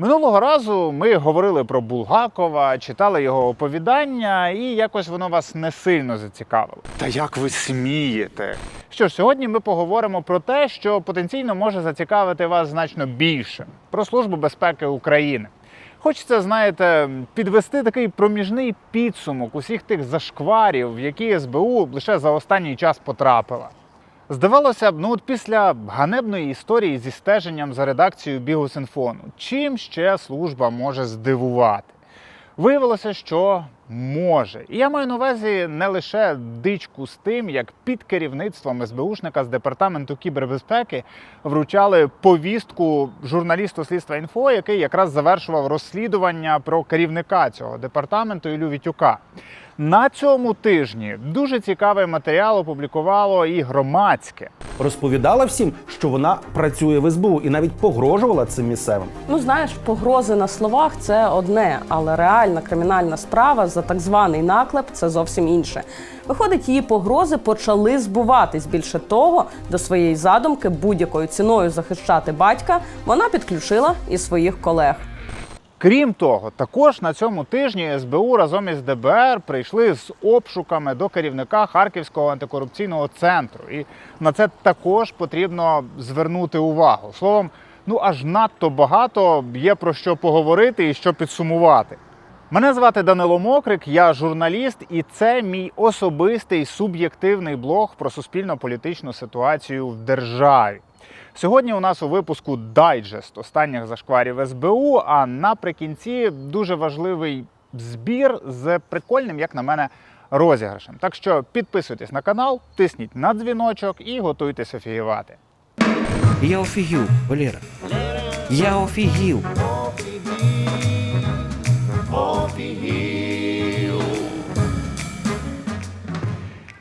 Минулого разу ми говорили про Булгакова, читали його оповідання, і якось воно вас не сильно зацікавило. Та як ви смієте? Що ж, сьогодні ми поговоримо про те, що потенційно може зацікавити вас значно більше про Службу безпеки України. Хочеться, знаєте, підвести такий проміжний підсумок усіх тих зашкварів, в які СБУ лише за останній час потрапила. Здавалося б, ну от після ганебної історії зі стеженням за редакцією Бігусінфону, чим ще служба може здивувати? Виявилося, що може. І я маю на увазі не лише дичку з тим, як під керівництвом СБУшника з департаменту кібербезпеки вручали повістку журналісту слідства інфо, який якраз завершував розслідування про керівника цього департаменту Ілю Вітюка. На цьому тижні дуже цікавий матеріал опублікувало і громадське. Розповідала всім, що вона працює в СБУ і навіть погрожувала цим місцевим. Ну, знаєш, погрози на словах це одне, але реальна кримінальна справа за так званий наклеп це зовсім інше. Виходить, її погрози почали збуватись. Більше того, до своєї задумки будь-якою ціною захищати батька вона підключила і своїх колег. Крім того, також на цьому тижні СБУ разом із ДБР прийшли з обшуками до керівника Харківського антикорупційного центру. І на це також потрібно звернути увагу. Словом, ну аж надто багато є про що поговорити і що підсумувати. Мене звати Данило Мокрик, я журналіст, і це мій особистий суб'єктивний блог про суспільно-політичну ситуацію в державі. Сьогодні у нас у випуску дайджест останніх зашкварів СБУ. А наприкінці дуже важливий збір з прикольним, як на мене, розіграшем. Так що підписуйтесь на канал, тисніть на дзвіночок і готуйтесь офігівати. Я офігів, Валера. Я офігів.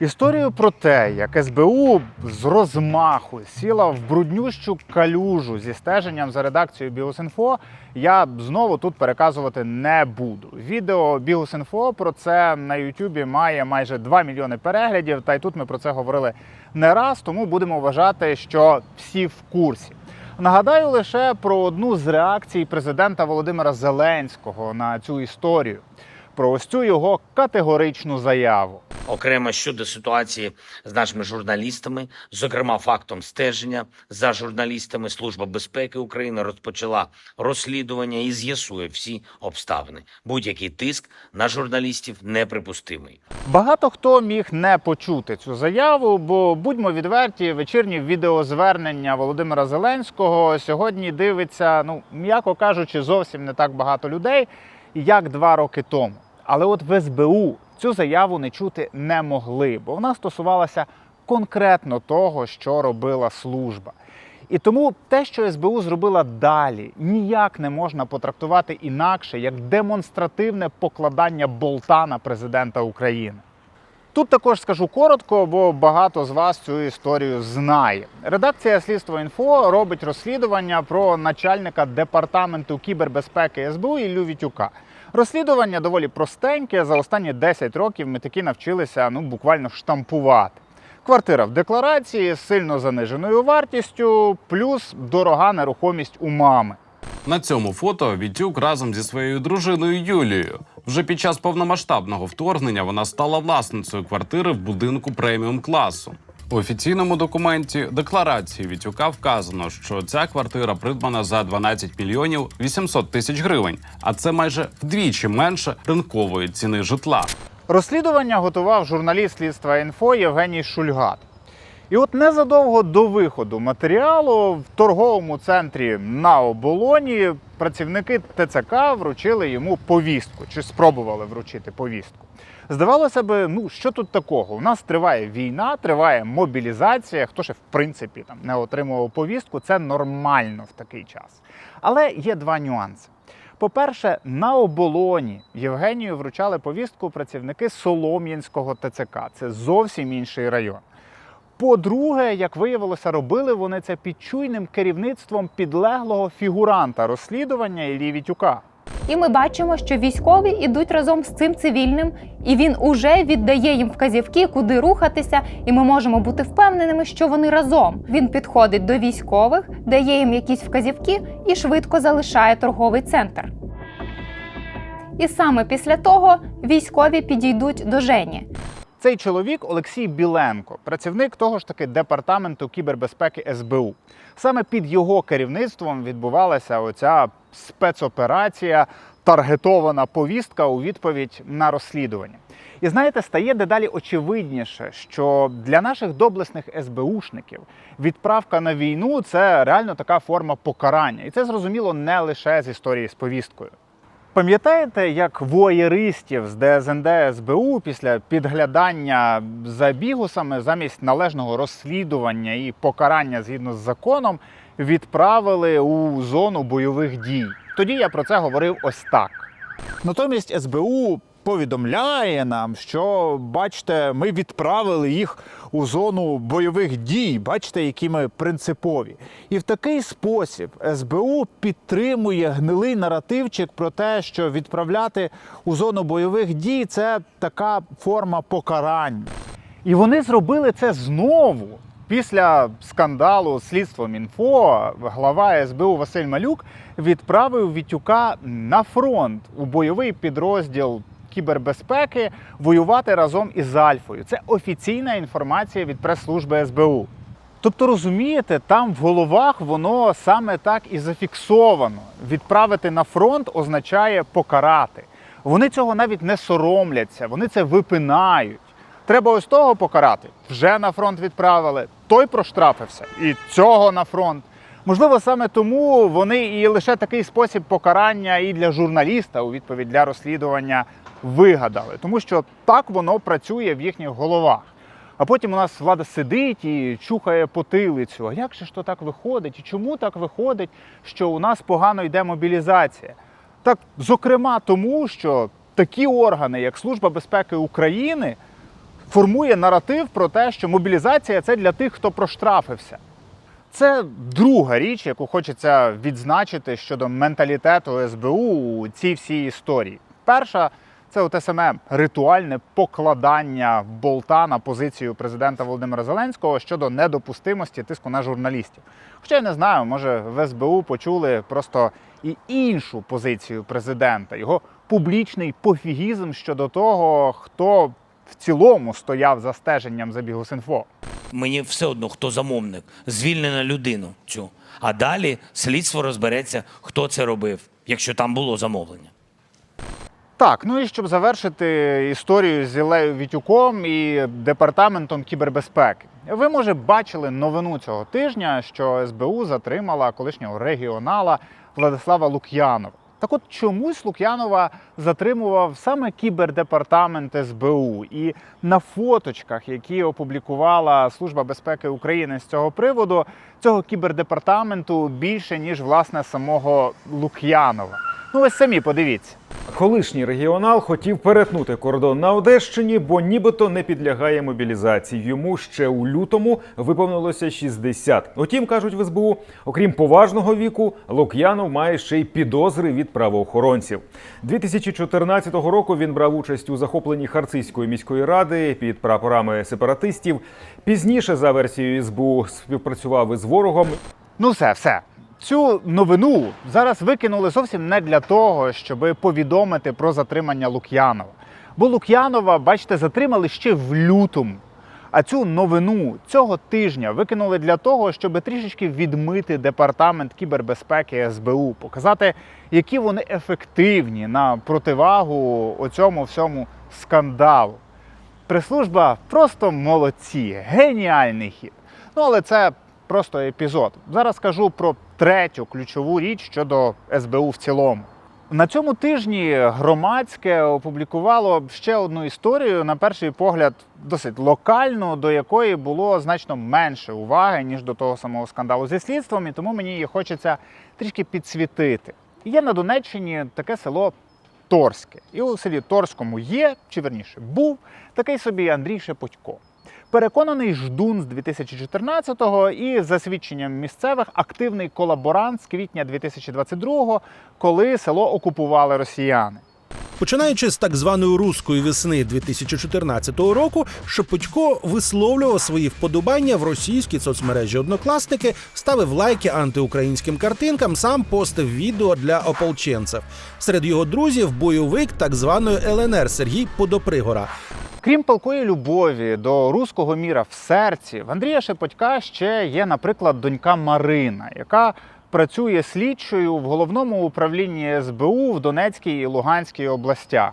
Історію про те, як СБУ з розмаху сіла в бруднющу калюжу зі стеженням за редакцією Біосінфо, я знову тут переказувати не буду. Відео Біосінфо про це на Ютубі має майже 2 мільйони переглядів. Та й тут ми про це говорили не раз, тому будемо вважати, що всі в курсі. Нагадаю лише про одну з реакцій президента Володимира Зеленського на цю історію, про ось цю його категоричну заяву. окремо щодо ситуації з нашими журналістами, зокрема фактом стеження за журналістами, Служба безпеки України розпочала розслідування і з'ясує всі обставини. Будь-який тиск на журналістів неприпустимий. Багато хто міг не почути цю заяву, бо будьмо відверті, вечірні відеозвернення Володимира Зеленського сьогодні дивиться, ну м'яко кажучи, зовсім не так багато людей, як два роки тому. Але от в СБУ цю заяву не чути не могли, бо вона стосувалася конкретно того, що робила служба. І тому те, що СБУ зробила далі, ніяк не можна потрактувати інакше як демонстративне покладання болта на президента України. Тут також скажу коротко, бо багато з вас цю історію знає. Редакція Слідство інфо робить розслідування про начальника департаменту кібербезпеки СБУ Іллю Вітюка. Розслідування доволі простеньке. За останні 10 років ми таки навчилися ну буквально штампувати. Квартира в декларації з сильно заниженою вартістю, плюс дорога нерухомість у мами. На цьому фото Вітюк разом зі своєю дружиною Юлією. Вже під час повномасштабного вторгнення вона стала власницею квартири в будинку преміум класу. У офіційному документі декларації Вітюка вказано, що ця квартира придбана за 12 мільйонів 800 тисяч гривень, а це майже вдвічі менше ринкової ціни житла. Розслідування готував журналіст слідства інфо Євгеній Шульгат. І от незадовго до виходу матеріалу в торговому центрі на оболоні працівники ТЦК вручили йому повістку чи спробували вручити повістку. Здавалося би, ну що тут такого? У нас триває війна, триває мобілізація. Хто ще в принципі там не отримував повістку, це нормально в такий час. Але є два нюанси. По-перше, на оболоні Євгенію вручали повістку працівники Солом'янського ТЦК. Це зовсім інший район. По-друге, як виявилося, робили вони це під чуйним керівництвом підлеглого фігуранта розслідування Іллі Вітюка. І ми бачимо, що військові йдуть разом з цим цивільним, і він уже віддає їм вказівки, куди рухатися, і ми можемо бути впевненими, що вони разом. Він підходить до військових, дає їм якісь вказівки і швидко залишає торговий центр. І саме після того військові підійдуть до Жені. Цей чоловік Олексій Біленко, працівник того ж таки департаменту кібербезпеки СБУ. Саме під його керівництвом відбувалася оця спецоперація, таргетована повістка у відповідь на розслідування. І знаєте, стає дедалі очевидніше, що для наших доблесних СБУшників відправка на війну це реально така форма покарання, і це зрозуміло не лише з історії з повісткою. Пам'ятаєте, як воєристів з ДСНД СБУ після підглядання за бігусами замість належного розслідування і покарання згідно з законом відправили у зону бойових дій? Тоді я про це говорив ось так. Натомість СБУ повідомляє нам, що бачите, ми відправили їх у зону бойових дій. Бачите, які ми принципові. І в такий спосіб СБУ підтримує гнилий наративчик про те, що відправляти у зону бойових дій це така форма покарання. І вони зробили це знову. Після скандалу слідством інфо глава СБУ Василь Малюк відправив Вітюка на фронт у бойовий підрозділ кібербезпеки воювати разом із Альфою. Це офіційна інформація від прес-служби СБУ. Тобто, розумієте, там в головах воно саме так і зафіксовано. Відправити на фронт означає покарати. Вони цього навіть не соромляться, вони це випинають. Треба ось того покарати. Вже на фронт відправили. Той проштрафився, і цього на фронт. Можливо, саме тому вони і лише такий спосіб покарання і для журналіста у відповідь для розслідування вигадали, тому що так воно працює в їхніх головах. А потім у нас влада сидить і чухає потилицю. А як же ж то так виходить? І чому так виходить, що у нас погано йде мобілізація? Так, зокрема, тому що такі органи, як Служба безпеки України, формує наратив про те, що мобілізація це для тих, хто проштрафився. Це друга річ, яку хочеться відзначити щодо менталітету СБУ у цій всій історії. Перша це те саме ритуальне покладання болта на позицію президента Володимира Зеленського щодо недопустимості тиску на журналістів. Хоча я не знаю, може в СБУ почули просто і іншу позицію президента, його публічний пофігізм щодо того, хто в цілому стояв за стеженням за Бігус.Інфо. Мені все одно, хто замовник, звільнено людину цю. А далі слідство розбереться, хто це робив, якщо там було замовлення. Так, ну і щоб завершити історію з Ілею Вітюком і департаментом кібербезпеки. Ви, може, бачили новину цього тижня, що СБУ затримала колишнього регіонала Владислава Лук'янова. Так от чомусь Лук'янова затримував саме кібердепартамент СБУ. І на фоточках, які опублікувала Служба безпеки України з цього приводу, цього кібердепартаменту більше, ніж власне самого Лук'янова. Ну, ви самі подивіться. Колишній регіонал хотів перетнути кордон на Одещині, бо нібито не підлягає мобілізації. Йому ще у лютому виповнилося 60. Утім, кажуть в СБУ, окрім поважного віку, Лук'янов має ще й підозри від правоохоронців. 2014 року він брав участь у захопленні Харцизької міської ради під прапорами сепаратистів. Пізніше, за версією СБУ, співпрацював із ворогом Ну, все, все. Цю новину зараз викинули зовсім не для того, щоб повідомити про затримання Лук'янова. Бо Лук'янова, бачите, затримали ще в лютому. А цю новину цього тижня викинули для того, щоб трішечки відмити департамент кібербезпеки СБУ, показати, які вони ефективні на противагу оцьому всьому скандалу. Прес-служба просто молодці, геніальний хід. Ну, але це просто епізод. Зараз скажу про третю ключову річ щодо СБУ в цілому. На цьому тижні громадське опублікувало ще одну історію, на перший погляд, досить локальну, до якої було значно менше уваги, ніж до того самого скандалу зі слідством, і тому мені її хочеться трішки підсвітити. Є на Донеччині таке село Торське. І у селі Торському є, чи верніше був, такий собі Андрій Шепотько. Переконаний ждун з 2014-го і за свідченням місцевих активний колаборант з квітня 2022-го, коли село окупували росіяни. Починаючи з так званої руської весни 2014 року, Шепотько висловлював свої вподобання в російській соцмережі однокласники, ставив лайки антиукраїнським картинкам, сам постив відео для ополченців. Серед його друзів бойовик так званої ЛНР Сергій Подопригора. Крім палкої любові до руського міра в серці, в Андрія Шепотька ще є, наприклад, донька Марина, яка працює слідчою в головному управлінні СБУ в Донецькій і Луганській областях.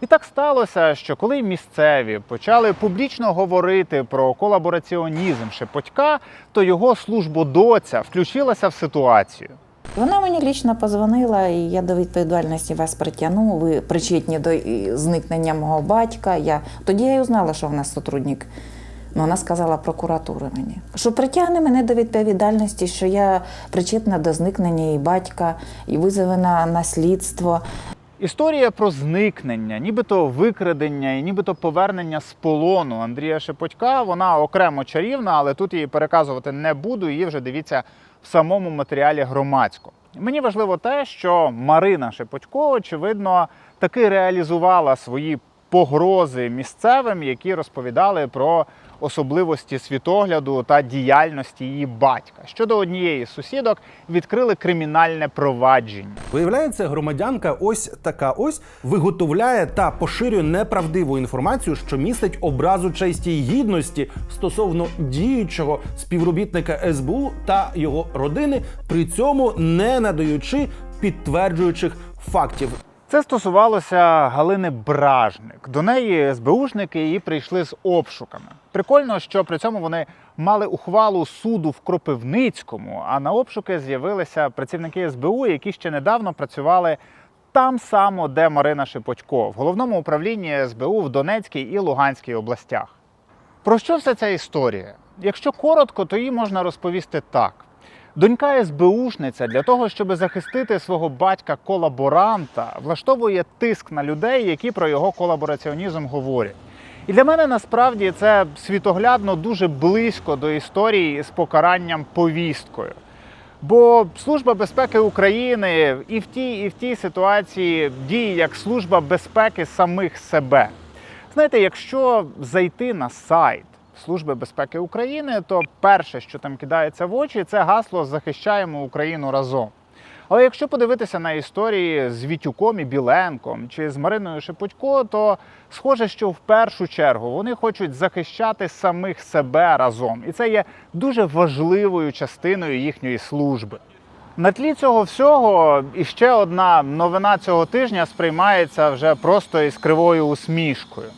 І так сталося, що коли місцеві почали публічно говорити про колабораціонізм Шепотька, то його службодоця включилася в ситуацію. Вона мені лічно позвонила, і я до відповідальності вас притягну. Ви причетні до зникнення мого батька. Я тоді я й узнала, що вона сотрудник. Ну, вона сказала прокуратури мені, що притягне мене до відповідальності, що я причетна до зникнення її батька і визовена на слідство. Історія про зникнення, нібито викрадення і нібито повернення з полону Андрія Шепотька, вона окремо чарівна, але тут її переказувати не буду. Її вже дивіться в самому матеріалі громадсько. Мені важливо те, що Марина Шепотько, очевидно, таки реалізувала свої погрози місцевим, які розповідали про особливості світогляду та діяльності її батька. Щодо однієї з сусідок відкрили кримінальне провадження. Виявляється, громадянка ось така ось виготовляє та поширює неправдиву інформацію, що містить образу честі й гідності стосовно діючого співробітника СБУ та його родини, при цьому не надаючи підтверджуючих фактів. Це стосувалося Галини Бражник. До неї СБУшники її прийшли з обшуками. Прикольно, що при цьому вони мали ухвалу суду в Кропивницькому, а на обшуки з'явилися працівники СБУ, які ще недавно працювали там само, де Марина Шепотько, в головному управлінні СБУ в Донецькій і Луганській областях. Про що вся ця історія? Якщо коротко, то її можна розповісти так. Донька СБУшниця для того, щоб захистити свого батька-колаборанта, влаштовує тиск на людей, які про його колабораціонізм говорять. І для мене насправді це світоглядно дуже близько до історії з покаранням повісткою. Бо Служба безпеки України і в тій, і в тій ситуації діє як служба безпеки самих себе. Знаєте, якщо зайти на сайт Служби безпеки України, то перше, що там кидається в очі, це гасло Захищаємо Україну разом. Але якщо подивитися на історії з Вітюком і Біленком чи з Мариною Шепутько, то схоже, що в першу чергу вони хочуть захищати самих себе разом, і це є дуже важливою частиною їхньої служби. На тлі цього всього іще одна новина цього тижня сприймається вже просто із кривою усмішкою.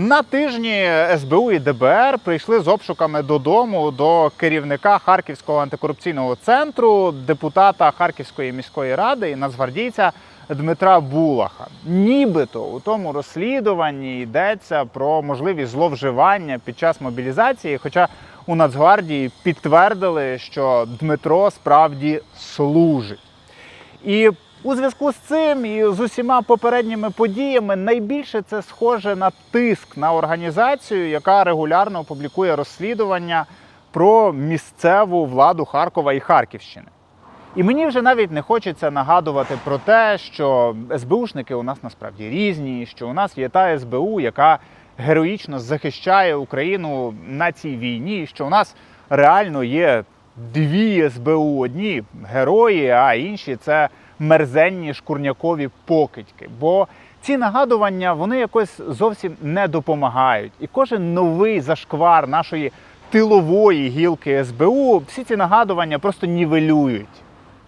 На тижні СБУ і ДБР прийшли з обшуками додому до керівника Харківського антикорупційного центру, депутата Харківської міської ради і нацгвардійця Дмитра Булаха. Нібито у тому розслідуванні йдеться про можливість зловживання під час мобілізації. Хоча у Нацгвардії підтвердили, що Дмитро справді служить. І у зв'язку з цим і з усіма попередніми подіями найбільше це схоже на тиск на організацію, яка регулярно публікує розслідування про місцеву владу Харкова і Харківщини. І мені вже навіть не хочеться нагадувати про те, що СБУшники у нас насправді різні, що у нас є та СБУ, яка героїчно захищає Україну на цій війні, що у нас реально є дві СБУ: одні герої, а інші це мерзенні шкурнякові покидьки. Бо ці нагадування вони якось зовсім не допомагають. І кожен новий зашквар нашої тилової гілки СБУ всі ці нагадування просто нівелюють.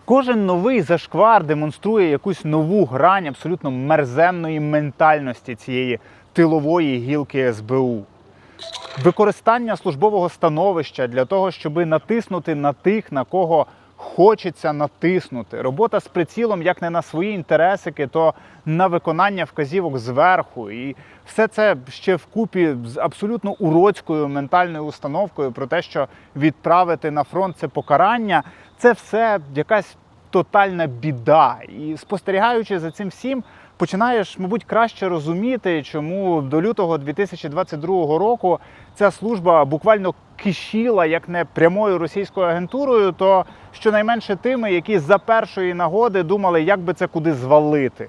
Кожен новий зашквар демонструє якусь нову грань абсолютно мерзенної ментальності цієї тилової гілки СБУ. Використання службового становища для того, щоб натиснути на тих, на кого хочеться натиснути. Робота з прицілом як не на свої інтересики, то на виконання вказівок зверху. І все це ще вкупі з абсолютно уродською ментальною установкою про те, що відправити на фронт це покарання. Це все якась тотальна біда. І спостерігаючи за цим всім, починаєш, мабуть, краще розуміти, чому до лютого 2022 року ця служба буквально кишіла як не прямою російською агентурою, то щонайменше тими, які за першої нагоди думали, як би це куди звалити.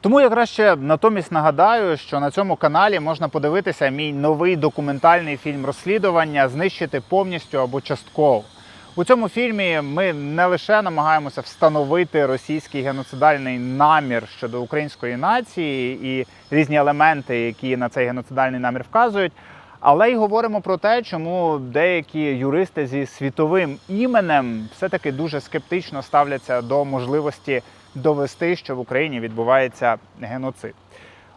Тому я краще натомість нагадаю, що на цьому каналі можна подивитися мій новий документальний фільм розслідування Знищити повністю або частково. У цьому фільмі ми не лише намагаємося встановити російський геноцидальний намір щодо української нації і різні елементи, які на цей геноцидальний намір вказують, але й говоримо про те, чому деякі юристи зі світовим іменем все-таки дуже скептично ставляться до можливості довести, що в Україні відбувається геноцид.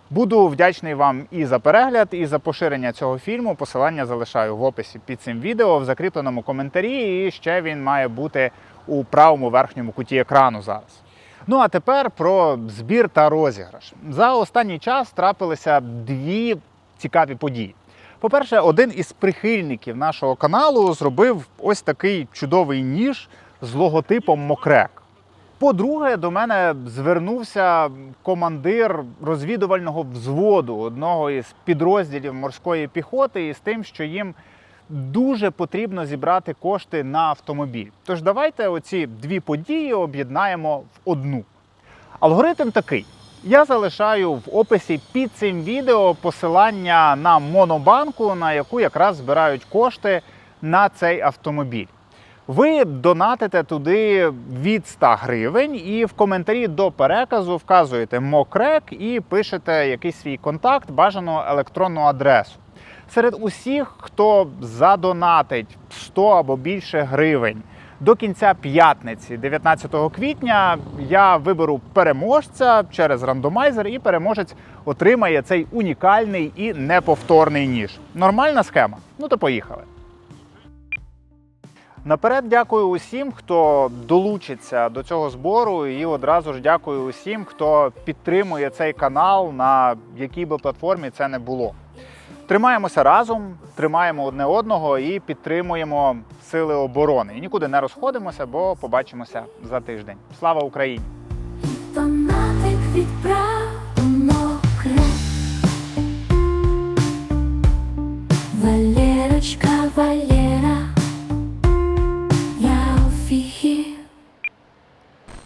Буду вдячний вам і за перегляд, і за поширення цього фільму. Посилання залишаю в описі під цим відео в закріпленому коментарі. І ще він має бути у правому верхньому куті екрану зараз. Ну а тепер про збір та розіграш. За останній час трапилися дві цікаві події. По-перше, один із прихильників нашого каналу зробив ось такий чудовий ніж з логотипом Мокрек. По-друге, до мене звернувся командир розвідувального взводу одного із підрозділів морської піхоти із тим, що їм дуже потрібно зібрати кошти на автомобіль. Тож давайте оці дві події об'єднаємо в одну. Алгоритм такий: я залишаю в описі під цим відео посилання на монобанку, на яку якраз збирають кошти на цей автомобіль. Ви донатите туди від 100 гривень і в коментарі до переказу вказуєте мокрек і пишете якийсь свій контакт, бажану електронну адресу. Серед усіх, хто задонатить 100 або більше гривень до кінця п'ятниці, 19 квітня, я виберу переможця через рандомайзер, і переможець отримає цей унікальний і неповторний ніж. Нормальна схема? Ну то поїхали. Наперед дякую усім, хто долучиться до цього збору, і одразу ж дякую усім, хто підтримує цей канал, на якій би платформі це не було. Тримаємося разом, тримаємо одне одного і підтримуємо сили оборони. І нікуди не розходимося, бо побачимося за тиждень. Слава Україні! Валерочка, Валера.